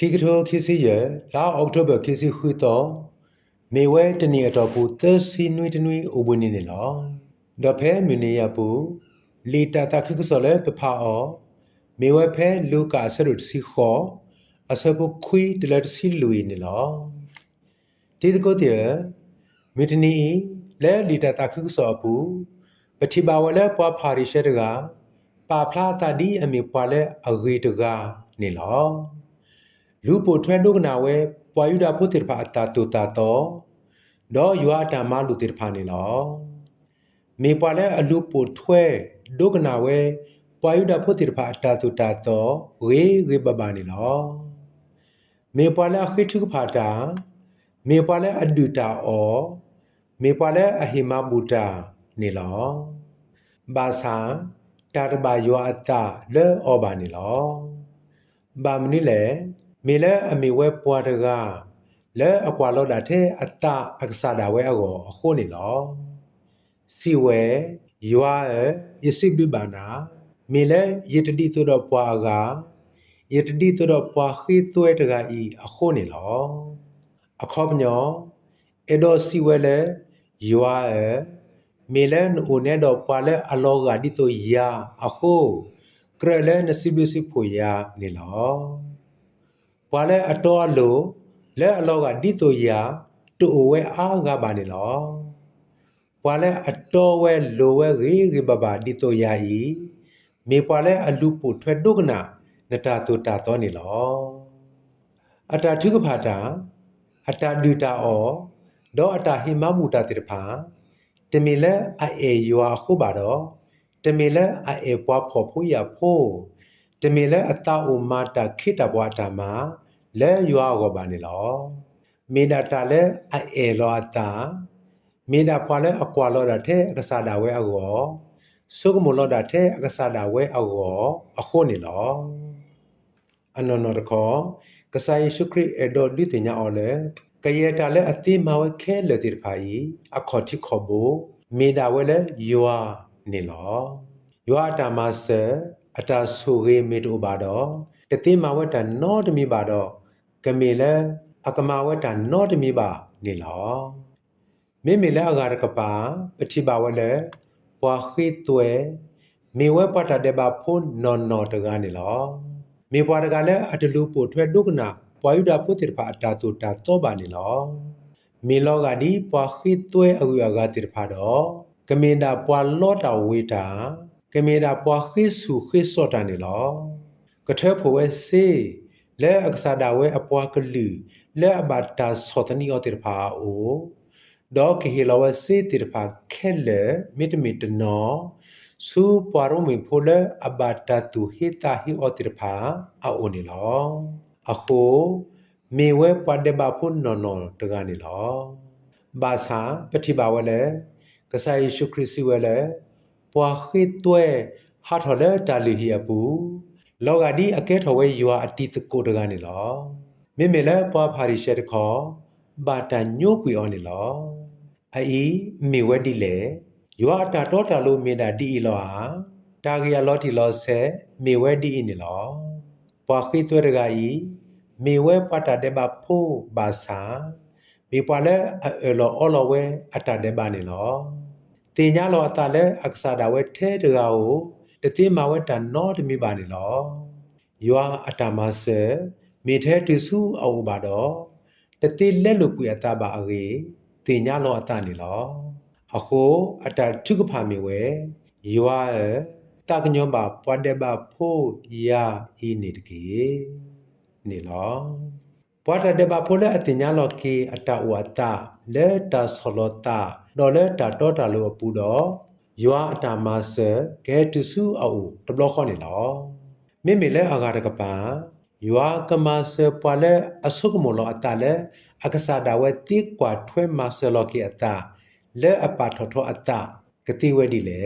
ခိကထောခိစီရလာအောက်တိုဘာခိစီခွေတော့မေဝဲတနီအတော်ပူသစီနွေတနွေအဘွနေနေလောဒဖဲမြနေရပူလီတာတာခိကဆောလေပဖာအောမေဝဲဖဲလူကာဆရုစီခောအစပုခွေတလက်စီလူနေလောဒီတကိုတည်းမေတနီလဲလီတာတာခိကဆောပူပတိဘာဝလဲပွားဖာရီရှဲတကပါဖလာတာဒီအမေပွားလဲအဂေတကနေလော လူပိုထွဲဒုကနာဝဲပွာယူတာဖုတိဖာအတာတူတာတော့ဒေါ်ယူအတာမလူတိဖာနေလောမေပွာလဲအလူပိုထွဲဒုကနာဝဲပွာယူတာဖုတိဖာအတာတူတာတော့ဝေဝေဘဘာနေလောမေပွာလဲခိထုဖာတာမေပွာလဲအဒူတာအောမေပွာလဲအဟိမဘူတာနေလောဘာသာတာတဘာယောအတာလဲဩဘာနေလောဘာမနိလေ မေလဲအမေဝဲပွားတကားလဲအကွာလောက်တာတဲ့အတအက္ဆာတာဝဲအကောအခုနေလောစီဝဲယွာယစိဘိဘာနာမေလဲယတတိတို့တော့ပွားကယတတိတို့တော့ပွားခိသွဲတကားဤအခုနေလောအခောပညောအဲ့တော့စီဝဲလဲယွာမေလဲနိုနေတော့ပွားလဲအလောကဒီတို့ယာအခုကရလဲနစီဘစီဖိုယာနေလော ပွာလဲအတော်အလိုလဲအလောကဒီတိုယာတူဝဲအားကပါနေလောပွာလဲအတော်ဝဲလိုဝဲရေရေဘဘာဒီတိုယာဤမေပွာလဲအလူပုထွဲဒုကနာနတာတူတာတော်နေလောအတာထုကဖာတာအတာဒူတာအောဒေါ်အတာဟိမမူတာတိတဖာတမီလဲအေယွာခုပါတော့တမီလဲအေပွားဖို့ဖို့ရဖို့ တမီလဲအတာအိုမာတာခိတဘွားတာမှာလဲယွာကိုပါနေလောမေဒတာလဲအေလောအတာမေဒပွားလဲအကွာလောတာတဲ့ကစားတာဝဲအကောစုကမလောတာတဲ့အကစားတာဝဲအကောအခုနေလောအနော်နော်တခေါ်ကစားယေရှုခရစ်အတော်ဒီတင်ညာအော်လဲကရတာလဲအတိမဝခဲလေတိဖာယီအခေါ်တိခေါ်ဘူမေဒါဝဲလဲယွာနေလောယွာတာမဆ အတာဆူရေမေတိုဘာတော့တတိမဝဲတာနောတမီပါတော့ကမေလဲအကမဝဲတာနောတမီပါနေလောမေမေလဲအဂါရကပါပတိပါဝဲလဲပွာခိတွဲမေဝဲပတာတဲ့ပါဖုန်နော်နော်တကနေလောမေပွားတကလည်းအတလူပိုထွဲဒုကနာပွာယူတာပုတိဖာအတာတူတာတော့ပါနေလောမေလောကဒီပွာခိတွဲအဝိအကတိဖာတော့ကမေတာပွာလောတာဝေတာ ကမေတာပွာခိစုခိစောတာနေလောကထဲဖို့ဝဲစေလဲအက္ဆာဒဝဲအပွားကလူလဲအဘတာစောတနီယောတိဖာအိုဒေါကဟီလောဝဲစေတိဖာခဲလေမိတမီတနောစုပွားရုံမီဖိုလဲအဘတာတူဟီတာဟီအောတိဖာအိုနေလောအခုမေဝဲပဒဘဖုန်နော်နော်တကနေလောဘာသာပတိဘာဝလဲကဆိုင်ယေရှုခရစ်စီဝဲလဲ ပွာခိတွဲဟာထော်လဲတာလီဟီအပူလောကဒီအကဲထော်ဝဲယွာအတီတကိုတကနေလောမေမေလဲပွာဖာရီရှဲတခေါ်ဘာတညို့ကွေအောင်နေလောအေးမေဝဲဒီလေယွာတာတော့တာလို့မေတာဒီလောဟာတာဂီယာလောတီလောဆဲမေဝဲဒီနေလောပွာခိတွဲတကဤမေဝဲပတာတဲ့ဘဖိုးဘာသာမေပွာလဲအလောအလောဝဲအတာတဲ့ဘာနေလော တင်ညာလောအတာလဲအက္ဆာဒဝဲထဲတကာကိုတတိမဝဲတနောတမိပါနေလောယွာအတာမဆဲမေထဲတစုအောဘာတော့တတိလက်လူကွေအတာပါအေတင်ညာလောအတာနေလောအခုအတာထုကဖာမီဝဲယွာတကညောပါပွားတဲ့ပါဖိုးယာဤနေတကေနေလောပွားတဲ့ပါဖိုးလည်းအတင်ညာလောကေအတဝတာလဲတာဆောလတာ ဒေါ်လဲတာတော့တာလို့ပူတော့ယွာအတာမဆဂဲတူစုအူတဘလခေါနေလောမိမိလဲအာဂါရကပံယွာကမဆပွာလဲအဆုကမလောအတာလဲအကစားဒါဝဲတိကွာထွဲမဆလောကေအတာလဲအပါထောထောအတာကတိဝဲဒီလေ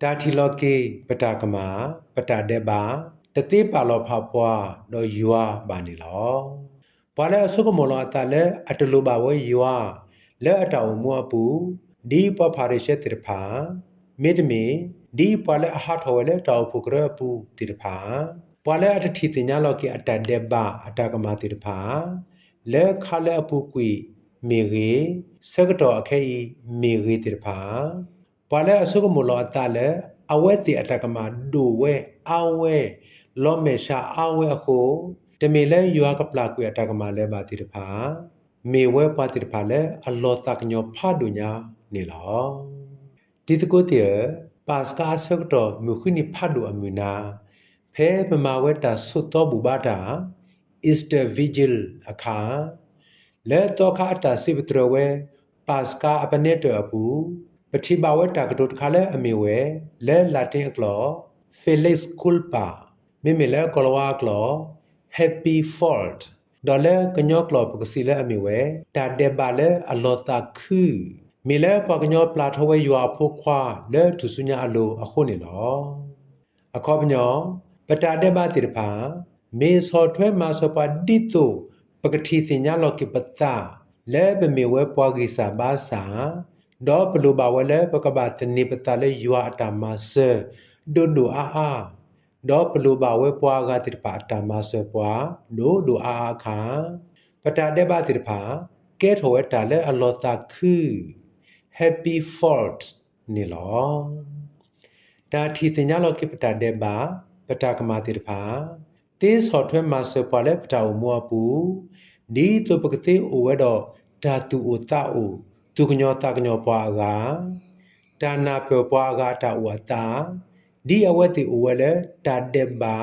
တာထီလောကေပတာကမာပတာတဲ့ပါတတိပါလောဖပွားတော့ယွာပါနေလောဘာလဲအဆုကမလောအတာလဲအတလူပါဝဲယွာ လဲအတောင်မွားပူဒီပဖာရရှေတိဖာမေတမီဒီပလဲအဟာထောလဲတောက်ဖုကရပူတိဖာပပွာလဲအတတိတင်ညာလောကေအတတဲ့ဘာအတကမာတိတဖာလဲခါလဲအပူကွီမေရီစကတော်အခဲဤမေရီတိတဖာပွာလဲအစုကမလောအတလဲအဝဲတိအတကမာဒိုဝဲအဝဲလောမေရှာအဝဲအခုတမေလဲယွာကပလာကွေအတကမာလဲပါတိတဖာ မေဝဲပါတိတဖာလဲအလောတကညောဖာဒူညာနေလောဒီတကိုတေပါစကာစကတော်မြခုနိဖာဒူအမြနာဖဲပမာဝဲတာဆုတော်ဘူဘာတာ Easter Vigil အခါလဲတော့ခါတာစိပတရဝဲပါစကာအပနေတအပူပတိဘဝတာကတုတ်ခါလဲအမီဝဲလဲလာတင်အကလော Felix Culpa မိမိလဲကလဝါကလော Happy Fault ဒေါ်လဲကညောကလောပကစီလဲအမီဝဲတာဒေဘာလဲအလောတာခူမီလဲပကညောပလာထဝဲယွာဖို့ခွာလဲသူစုညာအလိုအခုနေလောအခေါပညောပတာတေဘာတိရဖာမေစောထွဲမှာစပတိတုပကတိစညာလောကိပသလဲပမေဝဲပွားကိစာဘာစာဒေါပလူဘဝလဲပကဘာတနိပတလဲယွာအတမဆဒုဒုအာအာ ဒေါပလူဘဝဲပွားကတိပါအတမဆပွားဒုဒုအာအာခာပတာတေဘာတိဖာကဲထောဝဲတာလဲအလောတာခူ happy fault နေလောဒါထီတင်ညာလောကိပတာတေဘာပတာကမာတိတဖာတေးဆော်ထွဲမှာစပွာလဲပတာအမောပူဒီတုပကတိအိုဝဲတော့ဓာတုအိုတာအိုသူကညောတာကညောပွားကဒါနာပေပွားကတာဝတာ ဒီအဝဲတိအိုဝဲလဲတာတေဘာ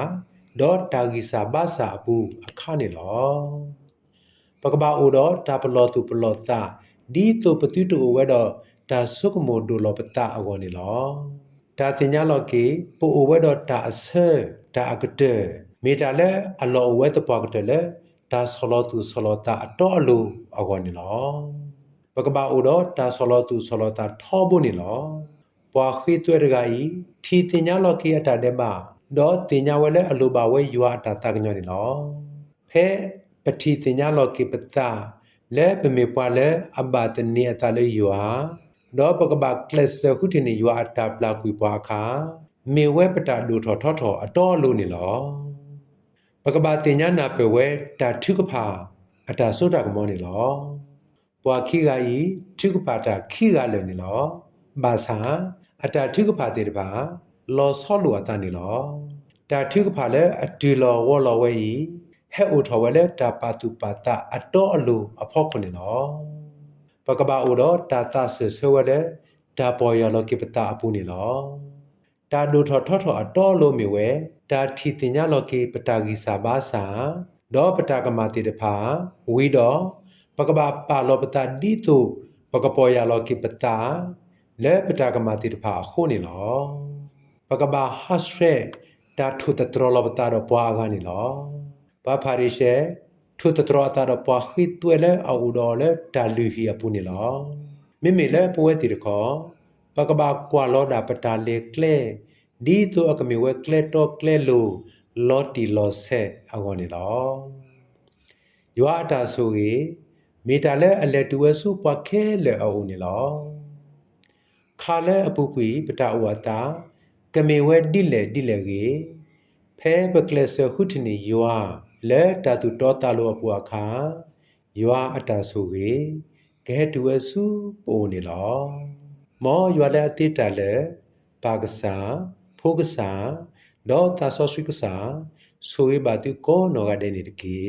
ဒေါ်တာဂီစာဘာစာဘူးအခါနေလောပကဘာအိုတော့တာပလောတုပလောတာဒီတုပတိတူအိုဝဲတော့ဒါဆုကမိုဒိုလောပတာအကောနေလောဒါတင်ညာလောကေပိုအိုဝဲတော့ဒါအဆဲဒါအကတဲ့မေတာလဲအလောဝဲတပွားကတဲ့လဲဒါဆလောတူဆလောတာအတော်အလိုအကောနေလောပကဘာအိုတော့ဒါဆလောတူဆလောတာထောဖို့နေလော ပွာခိတွဲတကဤထီတင်ညာလောကေအတာတဲ့မှာတော့တင်ညာဝဲလဲအလိုပါဝဲယူအတာတကညောနေလောဖဲပတိတင်ညာလောကေပတာလဲပမေပွာလဲအဘတနေအတာလဲယူဟာတော့ပကပကလစ်ခုတင်ယူအတာပလာကွေပွားခါမေဝဲပတာဒူထော်ထော်ထော်အတော်လို့နေလောပကပတင်ညာနာပေဝဲတာထုကဖာအတာဆုတာကမောနေလောပွာခိကဤထုကဖာတာခိကလည်းနေလောဘာသာ အတာထုကဖာတေတပါလောဆောလူအတာနေလောတာထုကဖာလည်းအတူလောဝောလောဝဲဤဟဲ့အိုထော်ဝဲလည်းတာပါတုပါတာအတော်အလိုအဖို့ခွနေလောပကဘာအိုတော့တာတာဆဆဝတဲ့ဒါပေါ်ရလောကိပတာအပူနေလောတာဒိုထော်ထော်ထော်အတော်လို့မြဝဲတာထီတင်ညာလောကိပတာဂီစာဘာစာဒေါ်ပတာကမာတိတဖာဝီတော့ပကဘာပါလောပတာဒီတုပကပေါ်ရလောကိပတာ လဲပတာကမာတိတဖာခုနေလောပကဘာဟတ်ရဲတာထုတတရလောပတာတော့ပွားကနေလောဘာဖာရီရှေထုတတရတာတော့ပွားခိတွဲလဲအော်တော်လဲတာလူဟီအပူနေလောမိမိလဲပွဲတီတခေါ်ပကဘာကွာလောတာပတာလေကလဲဒီတုအကမီဝဲကလဲတော့ကလဲလို့လော်တီလော်ဆက်အကောနေလောယွာတာဆိုရေမီတာလဲအလက်တူဝဲစုပွားခဲလဲအောင်နေလော ခါလဲအပူကွီပတာဝတာကမေဝဲတိလေတိလေကေဖဲပကလဆခုထနီယွာလဲတာတူတောတာလောအပူအခါယွာအတာဆိုကေကဲတူဝဲစုပိုနေလောမောယွာလဲအတိတလဲပါကစားဖိုးကစားဒေါ်တာဆောဆွိကစားဆိုရပါတူကောနော်ကတဲ့နေတကေ